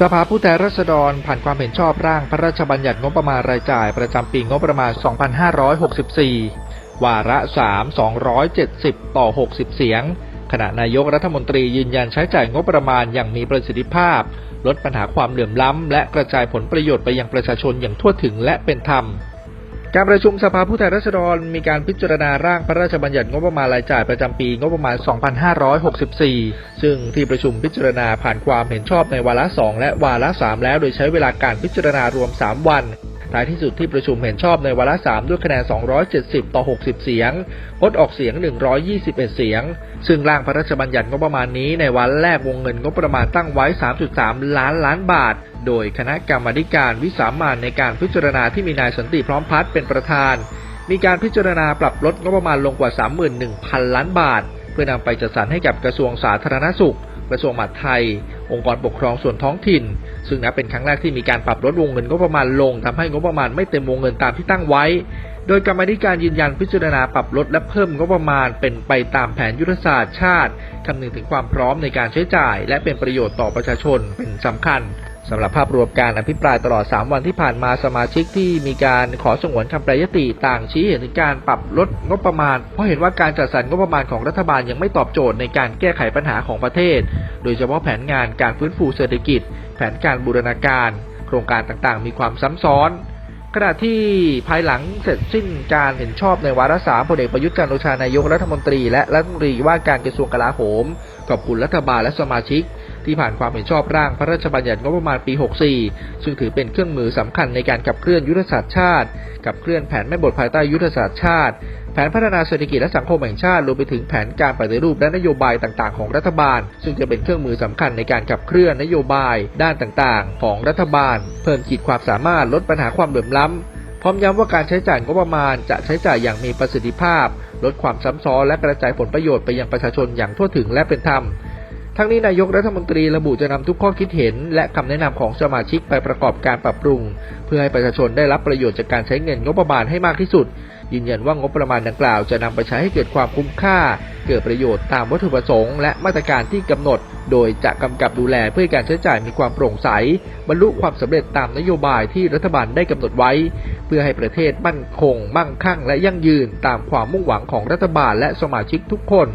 สภาผู้แทนราษฎรผ่านความเห็นชอบร่างพระราชบัญญัติงบประมาณรายจ่ายประจำปีงบประมาณ 2564 วาระ 3 270 ต่อ 60 เสียง ขณะนายกรัฐมนตรียืนยันใช้จ่ายงบประมาณอย่างมีประสิทธิภาพ ลดปัญหาความเหลื่อมล้ำ และกระจายผลประโยชน์ไปยังประชาชนอย่างทั่วถึงและเป็นธรรม การประชุมสภาผู้แทนราษฎรมีการพิจารณาร่างพระราชบัญญัติงบประมาณรายจ่ายประจำปีงบประมาณ 2564 ซึ่งที่ประชุมพิจารณาผ่านความเห็นชอบในวาระ 2 และวาระ 3 แล้ว โดยใช้เวลาการพิจารณารวม 3 วัน ท้ายที่สุดที่ประชุมเห็นชอบในวาระ3ด้วยคะแนน 270 ต่อ 60 เสียงงดออกเสียง 121 เสียง ซึ่งร่างพระราชบัญญัติงบประมาณนี้ในวันแรกวงเงินงบประมาณตั้งไว้ 3.3 ล้านล้านบาท โดยคณะกรรมการวิสามันในการพิจารณาที่มีนายสันติพร้อมพัฒน์เป็นประธาน มีการพิจารณาปรับลดงบประมาณลงกว่า 31,000 ล้านบาท เพื่อนำไปจัดสรรให้กับกระทรวงสาธารณสุข กระทรวงมหาดไทย องค์กรปกครองส่วนท้องถิ่น ซึ่งนับเป็นครั้งแรกที่มีการปรับลดวงเงินงบประมาณลงทำให้งบประมาณไม่เต็มวงเงินตามที่ตั้งไว้ โดยกรรมธิการยืนยันพิจารณาปรับลดและเพิ่มงบประมาณเป็นไปตามแผนยุทธศาสตร์ชาติคำนึงถึงความพร้อมในการใช้จ่าย และเป็นประโยชน์ต่อประชาชนเป็นสำคัญ สำหรับภาพรวมการอภิปรายตลอด 3 วันที่ผ่านมาสมาชิกที่มีการขอสงวนคำแปรยติต่างชี้เห็นถึงการปรับลดงบประมาณ เพราะเห็นว่าการจัดสรรงบประมาณของรัฐบาลยังไม่ตอบโจทย์ในการแก้ไขปัญหาของประเทศ โดยเฉพาะแผนงานการฟื้นฟูเศรษฐกิจ แผนการบูรณาการ โครงการต่างๆ มีความซ้ำซ้อนขณะที่ภายหลังเสร็จสิ้นการเห็นชอบในวาระสามพลเอกประยุทธ์จันโอชานายกรัฐมนตรี และรัฐมนตรีว่าการกระทรวงกลาโหมขอบคุณรัฐบาลและสมาชิก ที่ผ่านความเห็นชอบร่างพระราชบัญญัติงบประมาณปี 64 ซึ่งถือเป็นเครื่องมือสำคัญในการขับเคลื่อนยุทธศาสตร์ชาติขับเคลื่อนแผนแม่บทภายใต้ยุทธศาสตร์ชาติ แผนพัฒนาเศรษฐกิจและสังคมแห่งชาติรวมไปถึงแผนการปฏิรูปและนโยบายต่าง ๆ ของรัฐบาล ซึ่งจะเป็นเครื่องมือสำคัญในการขับเคลื่อนนโยบายด้านต่าง ๆ ของรัฐบาล เพิ่มขีดความสามารถลดปัญหาความเหลื่อมล้ำพร้อมย้ำว่าการใช้จ่ายงบประมาณจะใช้จ่ายอย่างมีประสิทธิภาพ ลดความซ้ำซ้อนและกระจายผลประโยชน์ไปยังประชาชนอย่างทั่วถึงและเป็นธรรม ทั้งนี้นายกรัฐมนตรีระบุจะนำทุกข้อคิดเห็น และคำแนะนำของสมาชิกไปประกอบการปรับปรุง เพื่อให้ประชาชนได้รับประโยชน์จากการใช้เงินงบประมาณให้มากที่สุด ยืนยันว่างบประมาณดังกล่าวจะนำไปใช้ให้เกิดความคุ้มค่า เกิดประโยชน์ตามวัตถุประสงค์ และมาตรการที่กำหนด โดยจะกำกับดูแลเพื่อการใช้จ่ายมีความโปร่งใส บรรลุความสำเร็จตามนโยบายที่รัฐบาลได้กำหนดไว้ เพื่อให้ประเทศมั่นคง มั่งคั่ง และยั่งยืนตามความมุ่งหวังของรัฐบาลและสมาชิกทุกคน